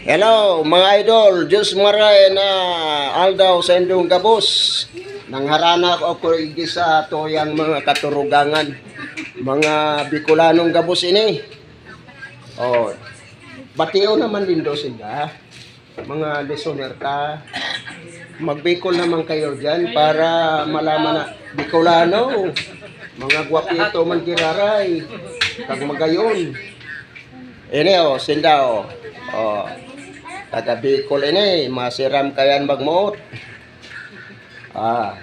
Hello mga idol, Diyos maray na aldaw sa indong gabos. Nang harana ko ako igisa to yang mga katurugangan. Mga Bicolanong gabos ini. Oh, batio naman din do sila. Mga listener ka. Magbikol naman kayo dyan para malaman na Bicolano. Mga gwapito man kiraray. Kag magayon. Ini oh, sinda oh. Oh. Taga Bicol ini, masiram kayan magmuot. Ah.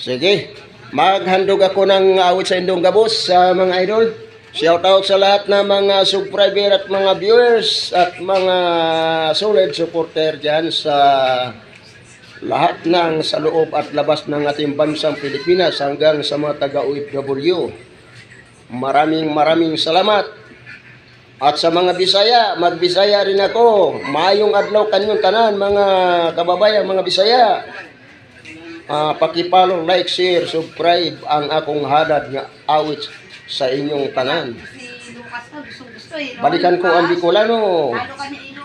Sige. Maghandog ako ng awit sa indong gabos sa mga idol. Shout out sa lahat ng mga subscriber at mga viewers at mga solid supporter dyan sa lahat ng sa loob at labas ng ating bansang Pilipinas hanggang sa mga taga-OFW. Maraming maraming salamat. At sa mga Bisaya, magbisaya rin ako. Maayong adlaw kanyong tanan, mga kababayan, mga Bisaya. Ah, pakipalo, like, share, subscribe ang akong hadad nga awit sa inyong tanan. Balikan ko ang? Bicolano.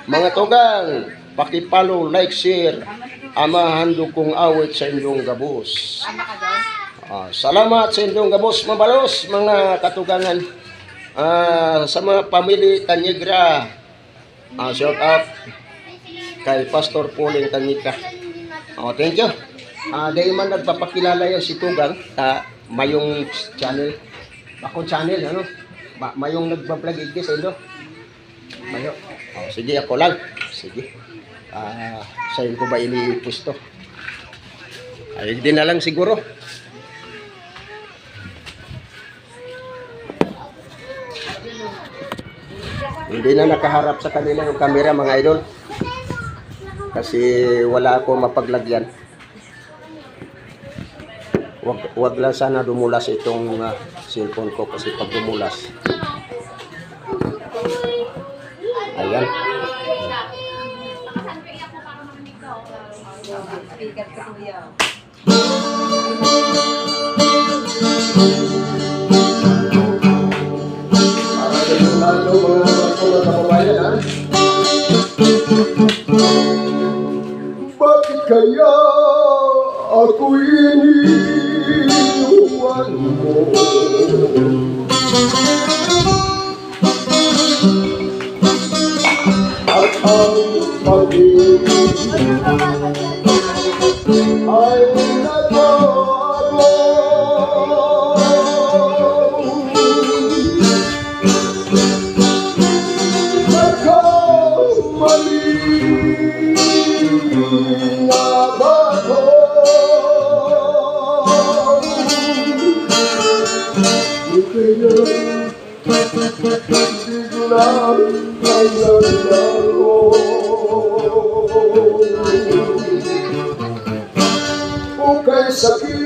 Mga tugang, pakipalo, like, share, amahandog kong awit sa inyong gabos. Ah, salamat sa inyong gabos mabalos, mga katugangan. Ah, sa mga pamilya Tanyigra, ah, shout out kay Pastor Pauling Tanyika. Oh, thank you. Ah, dahil man nagpapakilala yan si Tugang, ta mayong channel. Ako channel, ano? Ma mayong nagbablog igdi sa ilo. Mayo. Oh, sige, ako lang. Sige. Ah, sa'yo ko ba iniipos to? Ay, hindi na lang siguro. Hindi na nakaharap sa kanila yung camera mga idol. Kasi wala ako mapaglagyan. Wag, wag lang sana dumulas itong uh, cellphone ko kasi pag dumulas. Ayan. Speaker ka kaya ako iniwan mo? At ang pag-ibig O que é isso aqui?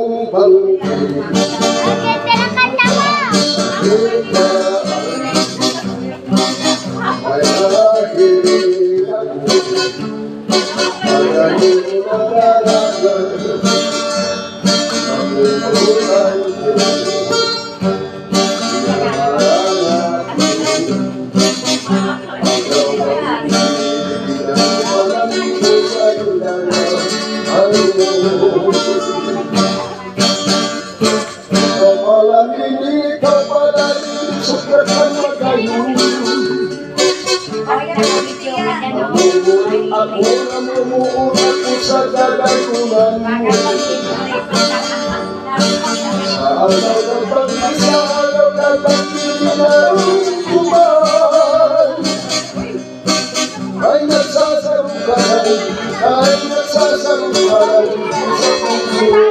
啊。Na mumuuna ko sa dalagunan mo Sa araw na pag sa araw Ay nagsasaro ka. Na, ay nagsasaro ka. na sa puso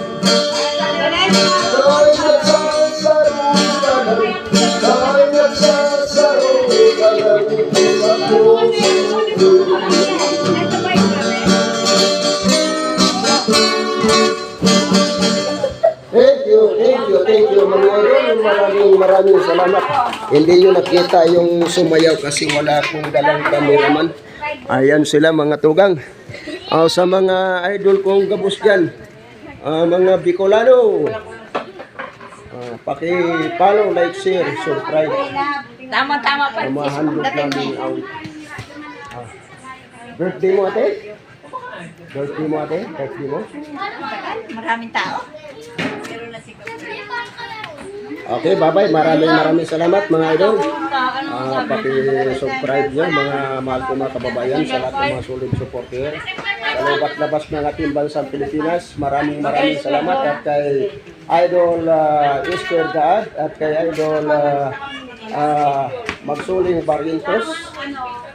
Maraming maraming salamat. Hindi nyo nakita yung sumayaw kasi wala akong dalang cameraman. Ayan sila mga tugang. Ah, sa mga idol kong gabos dyan, ah, mga Bicolano, ah, paki-follow, like, share, subscribe. Tama-tama pa. Ang mga handog namin ang ah, birthday mo ate? Birthday mo ate? Birthday mo? Maraming tao. Okay, bye-bye. Maraming maraming salamat mga idol. Ah, paki-subscribe nyo mga mahal ko mga kababayan sa lahat ng mga solid supporter. Sa labat-labas ng ating bansang Pilipinas, maraming maraming salamat at kay Idol uh, Esther Daad at kay Idol uh, uh, Magsuling Barrientos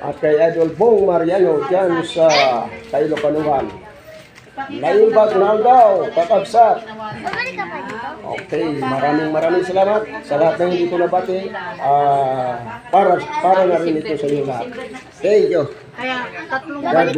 at kay Idol Bong Mariano dyan sa Kailocanuan. Naimbag na daw, kakabsat. Okay, maraming maraming salamat sa lahat ng hindi ko nabati. Ah, para para na rin ito sa inyo lahat. Thank you. Kaya tatlong God bless